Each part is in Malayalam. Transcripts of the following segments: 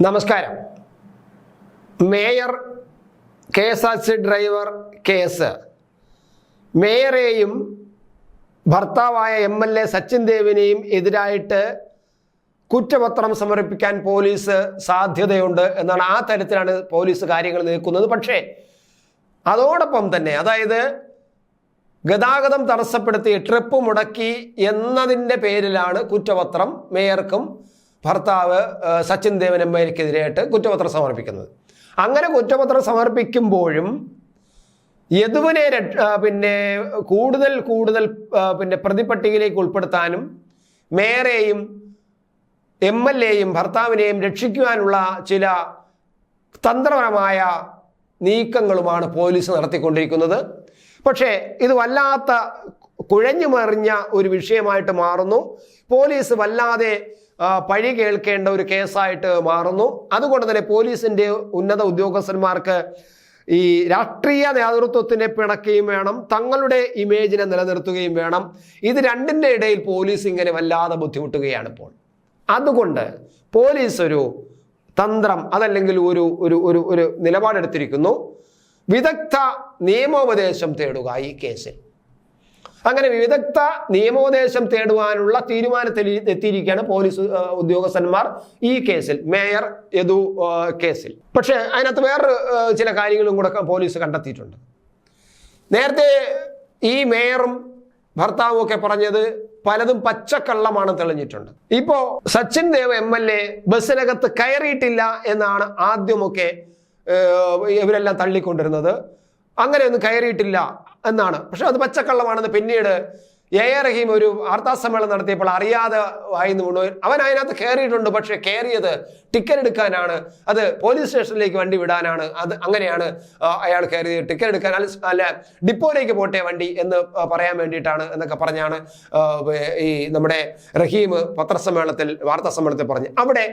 നമസ്കാരം. Mayor K S R C driver case മേയറേയും ഭർത്താവായ എം എൽ എ സച്ചിൻ ദേവിനെയും എതിരായിട്ട് കുറ്റപത്രം സമർപ്പിക്കാൻ പോലീസ് സാധ്യതയുണ്ട് എന്നാണ് ആ തരത്തിലാണ് പോലീസ് കാര്യങ്ങൾ നീക്കുന്നത് പക്ഷേ അതോടൊപ്പം തന്നെ അതായത് ഗതാഗതം തടസ്സപ്പെടുത്തി ട്രിപ്പ് മുടക്കി എന്നതിന്റെ പേരിലാണ് കുറ്റപത്രം മേയർക്കും ഭർത്താവ് സച്ചിൻ ദേവൻ എം കുറ്റപത്രം സമർപ്പിക്കുന്നത്. അങ്ങനെ കുറ്റപത്രം സമർപ്പിക്കുമ്പോഴും യദുവിനെ പിന്നെ കൂടുതൽ കൂടുതൽ പിന്നെ പ്രതിപട്ടികയിലേക്ക് ഉൾപ്പെടുത്താനും മേയറേയും എം എൽ എയും ഭർത്താവിനെയും രക്ഷിക്കുവാനുള്ള ചില തന്ത്രപരമായ നീക്കങ്ങളുമാണ് പോലീസ് നടത്തിക്കൊണ്ടിരിക്കുന്നത്. പക്ഷേ ഇത് വല്ലാത്ത കുഴഞ്ഞു മറിഞ്ഞ ഒരു വിഷയമായിട്ട് മാറുന്നു. പോലീസ് വല്ലാതെ പഴി കേൾക്കേണ്ട ഒരു കേസായിട്ട് മാറുന്നു. അതുകൊണ്ട് തന്നെ പോലീസിന്റെ ഉന്നത ഉദ്യോഗസ്ഥന്മാർക്ക് ഈ രാഷ്ട്രീയ നേതൃത്വത്തിനെ പിണക്കുകയും വേണം തങ്ങളുടെ ഇമേജിനെ നിലനിർത്തുകയും വേണം. ഇത് രണ്ടിന്റെ ഇടയിൽ പോലീസ് ഇങ്ങനെ വല്ലാതെ ബുദ്ധിമുട്ടുകയാണ് ഇപ്പോൾ. അതുകൊണ്ട് പോലീസ് ഒരു തന്ത്രം അതല്ലെങ്കിൽ ഒരു ഒരു ഒരു ഒരു നിലപാടെടുത്തിരിക്കുന്നു. വിദഗ്ധ നിയമോപദേശം തേടുക ഈ കേസിൽ. അങ്ങനെ വിദഗ്ധ നിയമോപദേശം തേടുവാനുള്ള തീരുമാനത്തിൽ എത്തിയിരിക്കുകയാണ് പോലീസ് ഉദ്യോഗസ്ഥന്മാർ ഈ കേസിൽ മേയർ യദു കേസിൽ. പക്ഷേ അതിനകത്ത് വേറൊരു ചില കാര്യങ്ങളും കൂടെ പോലീസ് കണ്ടെത്തിയിട്ടുണ്ട്. നേരത്തെ ഈ മേയറും ഭർത്താവും ഒക്കെ പറഞ്ഞത് പലതും പച്ചക്കള്ളമാണ് തെളിഞ്ഞിട്ടുണ്ട്. ഇപ്പോ Sachin Dev M L A ബസ്സിനകത്ത് കയറിയിട്ടില്ല എന്നാണ് ആദ്യമൊക്കെ ഇവരെല്ലാം തള്ളിക്കൊണ്ടിരുന്നത്. അങ്ങനെയൊന്നും കയറിയിട്ടില്ല എന്നാണ്. പക്ഷെ അത് പച്ചക്കള്ളമാണെന്ന് പിന്നീട് എ എ റഹീം ഒരു വാർത്താ സമ്മേളനം നടത്തിയപ്പോൾ അറിയാതെ വായിന്ന് കൊണ്ടുപോയി. അവൻ അതിനകത്ത് കയറിയിട്ടുണ്ട് പക്ഷെ കയറിയത് ടിക്കറ്റ് എടുക്കാനാണ്. അത് പോലീസ് സ്റ്റേഷനിലേക്ക് വണ്ടി വിടാനാണ്. അത് അങ്ങനെയാണ് അയാൾ കയറിയത്. ടിക്കറ്റ് എടുക്കാൻ അല്ല ഡിപ്പോയിലേക്ക് പോട്ടെ വണ്ടി എന്ന് പറയാൻ വേണ്ടിയിട്ടാണ് എന്നൊക്കെ പറഞ്ഞാണ് ഈ നമ്മുടെ റഹീം പത്രസമ്മേളനത്തിൽ വാർത്താ സമ്മേളനത്തിൽ പറഞ്ഞു. അവിടെ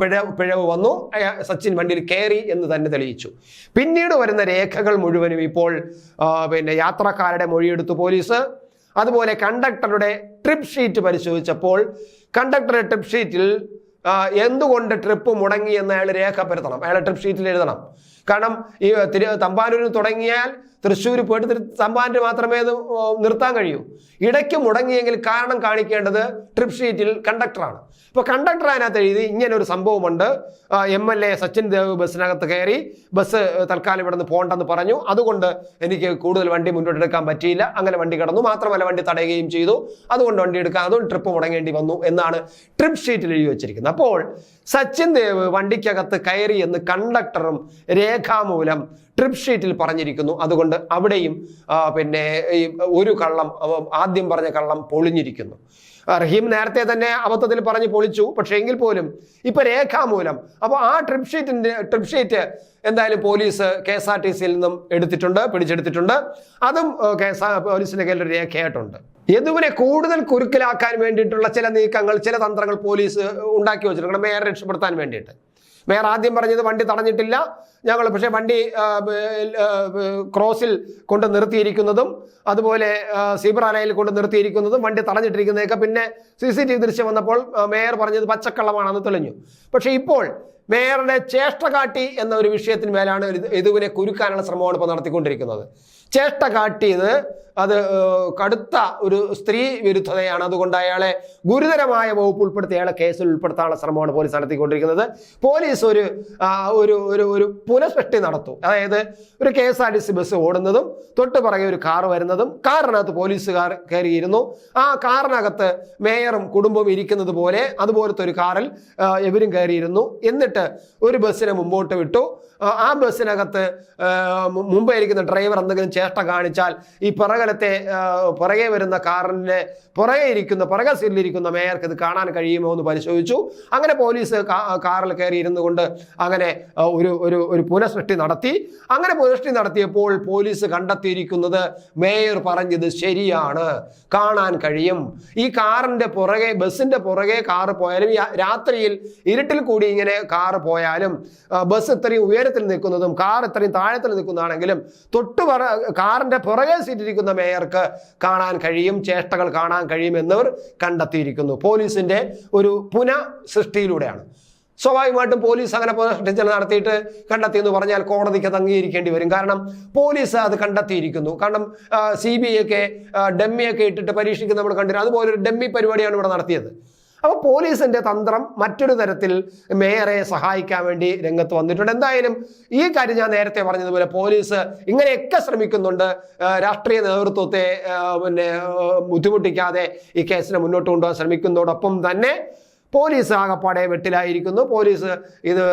പിഴ പിഴവ് പിഴവ് വന്നു സച്ചിൻ വണ്ടിയിൽ കയറി എന്ന് തന്നെ തെളിയിച്ചു. പിന്നീട് വരുന്ന രേഖകൾ മുഴുവനും ഇപ്പോൾ പിന്നെ യാത്രക്കാരുടെ മൊഴിയെടുത്തു പോലീസ്. അതുപോലെ കണ്ടക്ടറുടെ ട്രിപ്പ് ഷീറ്റ് പരിശോധിച്ചപ്പോൾ കണ്ടക്ടറുടെ ട്രിപ്പ് ഷീറ്റിൽ എന്തുകൊണ്ട് ട്രിപ്പ് മുടങ്ങി എന്ന് അയാൾ രേഖപ്പെടുത്തണം. അയാളെ ട്രിപ്പ് ഷീറ്റിൽ എഴുതണം. കാരണം ഈ തിരു തമ്പാനൂരിൽ തുടങ്ങിയാൽ തൃശ്ശൂർ പോയിട്ട് സംഭാവന മാത്രമേ അത് നിർത്താൻ കഴിയൂ. ഇടയ്ക്ക് മുടങ്ങിയെങ്കിൽ കാരണം കാണിക്കേണ്ടത് ട്രിപ്പ് ഷീറ്റിൽ കണ്ടക്ടറാണ് ഇപ്പോൾ കണ്ടക്ടർ അതിനകത്ത് എഴുതി ഇങ്ങനെ ഒരു സംഭവമുണ്ട് M L A Sachin Dev ബസ്സിനകത്ത് കയറി ബസ് തൽക്കാലം ഇവിടെ നിന്ന് പോകണ്ടെന്ന് പറഞ്ഞു. അതുകൊണ്ട് എനിക്ക് കൂടുതൽ വണ്ടി മുന്നോട്ടെടുക്കാൻ പറ്റിയില്ല. അങ്ങനെ വണ്ടി കിടന്നു. മാത്രമല്ല വണ്ടി തടയുകയും ചെയ്തു. അതുകൊണ്ട് വണ്ടി എടുക്കാൻ അതുകൊണ്ട് ട്രിപ്പ് മുടങ്ങേണ്ടി വന്നു എന്നാണ് ട്രിപ്പ് ഷീറ്റിൽ എഴുതി വെച്ചിരിക്കുന്നത്. അപ്പോൾ സച്ചിൻ ദേവ് വണ്ടിക്കകത്ത് കയറി എന്ന് കണ്ടക്ടറും രേഖാമൂലം ട്രിപ്പ് ഷീറ്റിൽ പറഞ്ഞിരിക്കുന്നു. അതുകൊണ്ട് അവിടെയും പിന്നെ ഒരു കള്ളം ആദ്യം പറഞ്ഞ കള്ളം പൊളിഞ്ഞിരിക്കുന്നു. റഹീം നേരത്തെ തന്നെ അബദ്ധത്തിൽ പറഞ്ഞ് പൊളിച്ചു. പക്ഷേ എങ്കിൽ പോലും ഇപ്പൊ രേഖാമൂലം അപ്പോൾ ആ ട്രിപ്പ് ഷീറ്റിന്റെ ട്രിപ്പ് ഷീറ്റ് എന്തായാലും police K S R T സിയിൽ നിന്നും എടുത്തിട്ടുണ്ട് പിടിച്ചെടുത്തിട്ടുണ്ട്. അതും കെ എസ് ആർ പോലീസിന്റെ കയ്യിൽ രേഖയായിട്ടുണ്ട്. യദുവിനെ കൂടുതൽ കുരുക്കിലാക്കാൻ വേണ്ടിയിട്ടുള്ള ചില നീക്കങ്ങൾ ചില തന്ത്രങ്ങൾ പോലീസ് ഉണ്ടാക്കി വെച്ചിട്ടുണ്ട്. മേയറെ രക്ഷപ്പെടുത്താൻ വേണ്ടിയിട്ട്. മേയർ ആദ്യം പറഞ്ഞത് വണ്ടി തടഞ്ഞിട്ടില്ല. ഞങ്ങൾ പക്ഷേ വണ്ടി ക്രോസിൽ കൊണ്ട് നിർത്തിയിരിക്കുന്നതും അതുപോലെ സീബ്ര ലൈനിൽ കൊണ്ട് നിർത്തിയിരിക്കുന്നതും വണ്ടി തടഞ്ഞിട്ടിരിക്കുന്നതൊക്കെ പിന്നെ സി സി ടി വി ദൃശ്യം വന്നപ്പോൾ മേയർ പറഞ്ഞത് പച്ചക്കള്ളമാണെന്ന് തെളിഞ്ഞു. പക്ഷേ ഇപ്പോൾ മേയറുടെ ചേഷ്ട കാട്ടി എന്ന ഒരു വിഷയത്തിന് മേലാണ് യദുവിനെ കുരുക്കാനുള്ള ശ്രമമാണ് ഇപ്പോൾ നടത്തിക്കൊണ്ടിരിക്കുന്നത്. ചേഷ്ട കാട്ടിയത് അത് കടുത്ത ഒരു സ്ത്രീ വിരുദ്ധതയാണ്. അതുകൊണ്ട് അയാളെ ഗുരുതരമായ വകുപ്പ് ഉൾപ്പെടുത്തി അയാളെ കേസിൽ ഉൾപ്പെടുത്താനുള്ള ശ്രമമാണ് പോലീസ് നടത്തിക്കൊണ്ടിരിക്കുന്നത്. പോലീസ് ഒരു ഒരു ഒരു ഒരു പുനഃസൃഷ്ടി നടത്തും. അതായത് ഒരു K S R T C bus ഓടുന്നതും തൊട്ട് പുറകെ ഒരു കാർ വരുന്നതും കാറിനകത്ത് പോലീസുകാർ കയറിയിരുന്നു. ആ കാറിനകത്ത് മേയറും കുടുംബവും ഇരിക്കുന്നത് പോലെ അതുപോലത്തെ ഒരു കാറിൽ എവരും കയറിയിരുന്നു. എന്നിട്ട് ഒരു ബസ്സിനെ മുമ്പോട്ട് വിട്ടു. ആ, ബസ്സിനകത്ത് മുമ്പേ ഇരിക്കുന്ന ഡ്രൈവർ എന്തെങ്കിലും ചേഷ്ട കാണിച്ചാൽ ഈ പിറകലത്തെ പുറകെ വരുന്ന കാറിന്റെ പുറകെ ഇരിക്കുന്ന പുറകെ സീറ്റിലിരിക്കുന്ന മേയർക്ക് ഇത് കാണാൻ കഴിയുമോ എന്ന് പരിശോധിച്ചു. അങ്ങനെ പോലീസ് കാറിൽ കയറി ഇരുന്നു കൊണ്ട് അങ്ങനെ ഒരു ഒരു ഒരു പുനഃസൃഷ്ടി നടത്തി. അങ്ങനെ പുനഃസൃഷ്ടി നടത്തിയപ്പോൾ പോലീസ് കണ്ടെത്തിയിരിക്കുന്നത് മേയർ പറഞ്ഞത് ശരിയാണ്. കാണാൻ കഴിയും. ഈ കാറിന്റെ പുറകെ ബസ്സിന്റെ പുറകെ കാറ് പോയാലും രാത്രിയിൽ ഇരുട്ടിൽ കൂടി ഇങ്ങനെ കാറ് പോയാലും ബസ് ഇത്രയും ഉയരത്തിൽ നിൽക്കുന്നതും കാർ ഇത്രയും താഴത്തിൽ നിൽക്കുന്നതാണെങ്കിലും തൊട്ട് കാറിന്റെ പുറകെ സീറ്റിരിക്കുന്ന മേയർക്ക് കാണാൻ കഴിയും ചേഷ്ടകൾ കാണാൻ കഴിയും എന്നിവർ കണ്ടെത്തിയിരിക്കുന്നു. പോലീസിന്റെ ഒരു പുന സൃഷ്ടിയിലൂടെയാണ്. സ്വാഭാവികമായിട്ടും പോലീസ് അങ്ങനെ പുനഃസൃഷ്ടിച്ചൽ നടത്തിയിട്ട് കണ്ടെത്തി എന്ന് പറഞ്ഞാൽ കോടതിക്ക് അത് അംഗീകരിക്കേണ്ടി വരും. കാരണം പോലീസ് അത് കണ്ടെത്തിയിരിക്കുന്നു. കാരണം സി ബി ഐ ഒക്കെ ഡമ്മിയൊക്കെ ഇട്ടിട്ട് പരീക്ഷിക്കുന്ന നമ്മൾ കണ്ടിരുന്നു. അതുപോലെ ഒരു ഡമ്മി പരിപാടിയാണ് ഇവിടെ നടത്തിയത്. അപ്പോൾ പോലീസിന്റെ തന്ത്രം മറ്റൊരു തരത്തിൽ മേയറെ സഹായിക്കാൻ വേണ്ടി രംഗത്ത് വന്നിട്ടുണ്ട്. എന്തായാലും ഈ കാര്യം ഞാൻ നേരത്തെ പറഞ്ഞതുപോലെ പോലീസ് ഇങ്ങനെയൊക്കെ ശ്രമിക്കുന്നുണ്ട്. രാഷ്ട്രീയ നേതൃത്വത്തെ പിന്നെ ബുദ്ധിമുട്ടിക്കാതെ ഈ കേസിനെ മുന്നോട്ട് കൊണ്ടുപോകാൻ ശ്രമിക്കുന്നതോടൊപ്പം തന്നെ പോലീസ് ആകപ്പാടെ വെട്ടിലായിരിക്കുന്നു. പോലീസ് ഇത്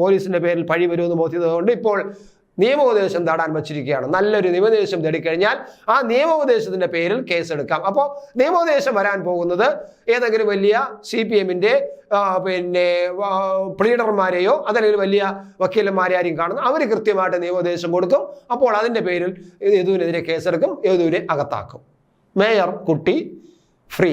പോലീസിന്റെ പേരിൽ പഴി വരുമെന്ന് ബോധ്യതകൊണ്ട് ഇപ്പോൾ നിയമോപദേശം തേടാൻ വച്ചിരിക്കുകയാണ്. നല്ലൊരു നിയമോപദേശം തേടിക്കഴിഞ്ഞാൽ ആ നിയമോപദേശത്തിന്റെ പേരിൽ കേസെടുക്കാം. അപ്പോൾ നിയമോപദേശം വരാൻ പോകുന്നത് ഏതെങ്കിലും വലിയ സി പി എമ്മിന്റെ പിന്നെ പ്ലീഡർമാരെയോ അതല്ലെങ്കിൽ വലിയ വക്കീലന്മാരെ ആരെയും കാണുന്നു അവർ കൃത്യമായിട്ട് നിയമോപദേശം കൊടുക്കും. അപ്പോൾ അതിന്റെ പേരിൽ യദുവിനെതിരെ കേസെടുക്കും യദുവിനെ അകത്താക്കും. മേയർ കുട്ടി ഫ്രീ